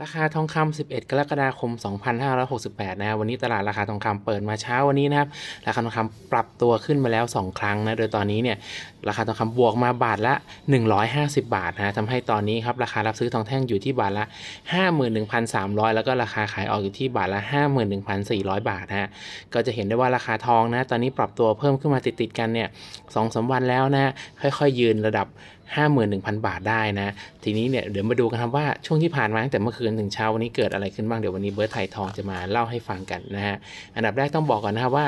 ราคาทองคำ 11 กรกฎาคม 2568 นะครับ วันนี้ตลาดราคาทองคำเปิดมาเช้าวันนี้นะครับ ราคาทองคำปรับตัวขึ้นมาแล้ว 2 ครั้งนะ โดยตอนนี้เนี่ย ราคาทองคำบวกมาบาทละ 150 บาทนะทำให้ตอนนี้ครับ ราคารับซื้อทองแท่งอยู่ที่บาทละ 51,300 แล้วก็ราคาขายออกอยู่ที่บาทละ 51,400 บาทนะฮะก็จะเห็นได้ว่าราคาทองนะ ตอนนี้ปรับตัวเพิ่มขึ้นมาติดๆกันเนี่ยสองสามวันแล้วนะ ค่อยๆ ยืนระดับ 51,000 บาทได้นะ ทีนี้เนี่ยเดี๋ยวมาดูกันครับว่าช่วงที่ผ่านมาตั้งแต่เมื่อคืนถึงเช้าวันนี้เกิดอะไรขึ้นบ้างเดี๋ยววันนี้เบิร์ดไทยทองจะมาเล่าให้ฟังกันนะฮะอันดับแรกต้องบอกก่อนนะครับว่า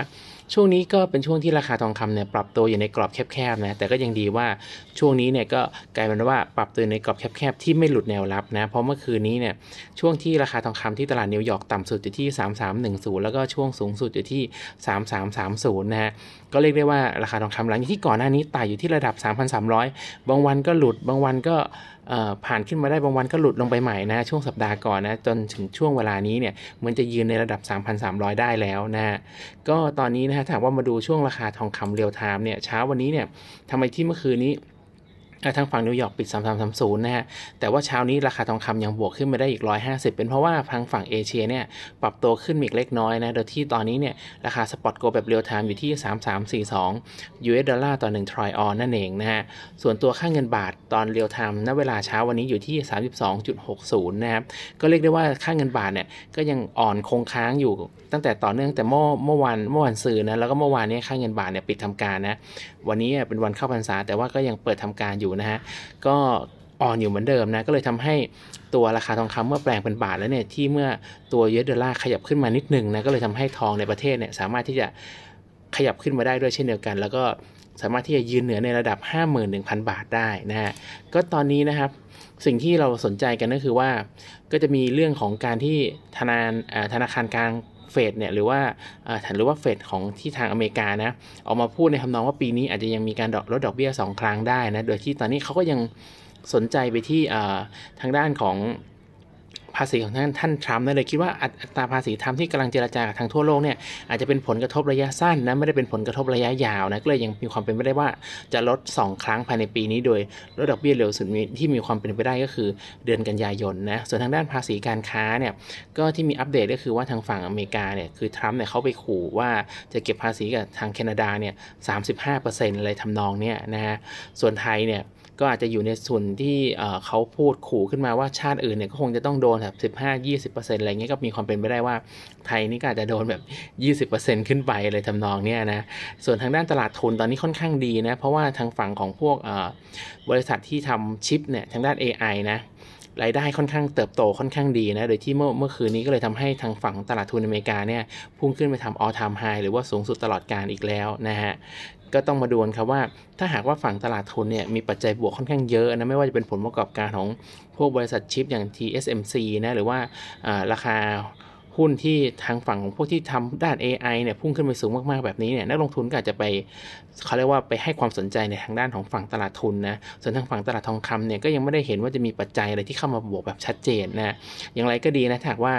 ช่วงนี้ก็เป็นช่วงที่ราคาทองคำเนี่ยปรับตัวอยู่ในกรอบแคบๆนะแต่ก็ยังดีว่าช่วงนี้เนี่ยก็กลายเป็นว่าปรับตัวในกรอบแคบๆที่ไม่หลุดแนวรับนะเพราะเมื่อคืนนี้เนี่ยช่วงที่ราคาทองคำที่ตลาดนิวยอร์กต่ำสุดอยู่ที่ 3310 แล้วก็ช่วงสูงสุดอยู่ที่ 3330 นะฮะก็เรียกได้ว่าราคาทองคำหลังจากที่ก่อนหน้านี้ไต่อยู่ที่ระดับ 3,300 บางวันก็หลุดบางวันก็ผ่านขึ้นมาได้บางวันก็หลุดลงไปใหม่นะช่วงสัปดาห์ก่อนนะจนถึงช่วงเวลานี้เนี่ยเหมันจะยืนในระดับ 3,300 ได้แล้วนะฮะก็ตอนนี้นะฮะถามว่ามาดูช่วงราคาทองคำเรียวไทม์เนี่ยเช้าวันนี้เนี่ยทำไมที่เมื่อคืนนี้ ทางฝั่งนิวยอร์กปิด 3330 นะฮะ แต่ว่าเช้านี้ราคาทองคำยังบวกขึ้นมาได้อีก 150 เป็นเพราะว่าทางฝั่งเอเชียเนี่ยปรับตัวขึ้นมาอีกเล็กน้อยนะ โดยที่ตอนนี้เนี่ยราคาสปอตโกแบบเรียลไทม์อยู่ที่ 3342 US ดอลลาร์ต่อ1ทรอยออนนั่นเองนะฮะ ส่วนตัวค่าเงินบาทตอนเรียลไทม์ณเวลาเช้าวันนี้อยู่ที่ 32.60 นะครับ ก็เรียกได้ว่าค่าเงินบาทเนี่ยก็ยังอ่อนคงค้างอยู่ตั้งแต่ต่อเนื่องแต่เมื่อเมื่อวันเมื่อวันซืนนะ แล้วก็เมื่อวานนี้ค่าเงินบาทเนี่ยปิดทำการนะ วันนี้เป็นวันเข้าพรรษาแต่ว่าก็ยังเปิดทำการอยู่นะฮะก็อ่อนอยู่เหมือนเดิมนะก็เลยทำให้ตัวราคาทองคำเมื่อแปลงเป็นบาทแล้วเนี่ยที่เมื่อตัวยูเอสดอลลาร์ขยับขึ้นมานิดหนึงนะก็เลยทำให้ทองในประเทศเนี่ยสามารถที่จะขยับขึ้นมาได้ด้วยเช่นเดียวกัน แล้วก็สามารถที่จะยืนเหนือในระดับ 51,000 บาทได้นะฮะก็ตอนนี้นะครับสิ่งที่เราสนใจกันก็คือว่าก็จะมีเรื่องของการที่ธนาธนาคารกลาง เฟดเนี่ยหรือว่าเอ่อหรือว่าเฟดของที่ทางอเมริกานะออกมาพูดในทำนองว่าปีนี้อาจจะยังมีการลดดอกเบี้ย 2 ครั้งได้นะโดยที่ตอนนี้เขาก็ยังสนใจไปที่ทางด้านของ ภาษีของท่านท่านทรัมป์นะเลยคิดว่าอัตราภาษีทรัมป์ที่กำลังเจรจากับทางทั่วโลกเนี่ยอาจจะเป็นผลกระทบระยะสั้นนะไม่ได้เป็นผลกระทบระยะยาวนะก็เลยยังมีความเป็นไปได้ว่าจะลด 2 ครั้งภายในปีนี้โดยลดดอกเบี้ยเร็วสุดที่มีความเป็นไปได้ก็คือเดือนกันยายนนะส่วนทางด้านภาษีการค้าเนี่ยก็ที่มีอัปเดตก็คือว่าทางฝั่งอเมริกาเนี่ยคือทรัมป์เนี่ยเขาไปขู่ว่าจะเก็บภาษีกับทางแคนาดาเนี่ย35%อะไรทำนองเนี่ยนะฮะส่วนไทยเนี่ย ก็อาจจะอยู่ในส่วนที่เขาพูดขู่ขึ้นมาว่าชาติอื่นเนี่ยก็คงจะต้องโดนแบบ 15-20%อะไรเงี้ยก็มีความเป็นไปได้ว่าไทยนี่ก็อาจจะโดนแบบ 20%ขึ้นไปอะไรทำนองเนี้ยนะ ส่วนทางด้านตลาดทุนตอนนี้ค่อนข้างดีนะ เพราะว่าทางฝั่งของพวกบริษัทที่ทำชิปเนี่ยทางด้าน AI นะ รายได้ค่อนข้างเติบโตค่อนข้างดีนะ โดยที่เมื่อเมื่อคืนนี้ก็เลยทำให้ทางฝั่งตลาดทุนอเมริกาเนี่ยพุ่งขึ้นไปทำ all time high หรือว่าสูงสุดตลอดการอีกแล้วนะฮะก็ต้องมาดูนครับว่า ถ้าหากว่าฝั่งตลาดทุนเนี่ยมีปัจจัยบวกค่อนข้างเยอะนะไม่ว่าจะเป็นผลประกอบการของพวกบริษัทชิปอย่าง TSMC นะหรือว่าราคา หุ้นที่ทางฝั่งของพวกที่ทำด้าน AI เนี่ยพุ่งขึ้นไปสูงมากๆแบบนี้เนี่ยนักลงทุนก็อาจจะไปเขาเรียกว่าไปให้ความสนใจในทางด้านของฝั่งตลาดทุนนะส่วนทางฝั่งตลาดทองคำเนี่ยก็ยังไม่ได้เห็นว่าจะมีปัจจัยอะไรที่เข้ามาบวกแบบชัดเจนนะอย่างไรก็ดีนะถ้าว่า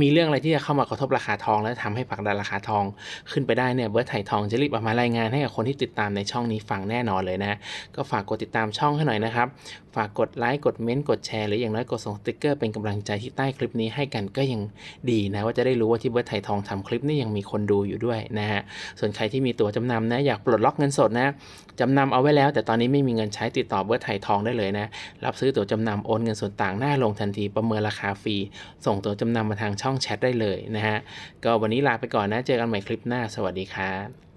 มีเรื่องอะไรที่จะเข้ามากระทบราคาทอง และทำให้ผักดันราคาทอง ขึ้นไปได้เนี่ยเบิร์ดไถ่ทองจะรีบออกมารายงานให้กับคนที่ติดตามในช่องนี้ฟังแน่นอนเลยนะ ก็ฝากกดติดตามช่องให้หน่อยนะครับ ฝากกดไลค์กดเม้นต์กดแชร์หรืออย่างน้อยกดส่งสติ๊กเกอร์เป็นกำลังใจที่ใต้คลิปนี้ให้กันก็ยังดีนะ ว่าจะได้รู้ว่าที่เบิร์ดไถ่ทองทำคลิปนี้ยังมีคนดูอยู่ด้วยนะฮะส่วนใครที่มีตัวจำนำนะอยากปลดล็อกเงินสดนะจำนำเอาไว้แล้ว แต่ตอนนี้ไม่มีเงินใช้ติดต่อเบิร์ดไถ่ทองได้เลยนะรับซื้อตัวจำนำโอนเงินส่วนต่างหน้าลงทันทีประเมินราคาฟรีส่งตัวจำนำมาทางช่องแชทได้เลยนะฮะก็วันนี้ลาไปก่อนนะเจอกันใหม่คลิปหน้า สวัสดีครับ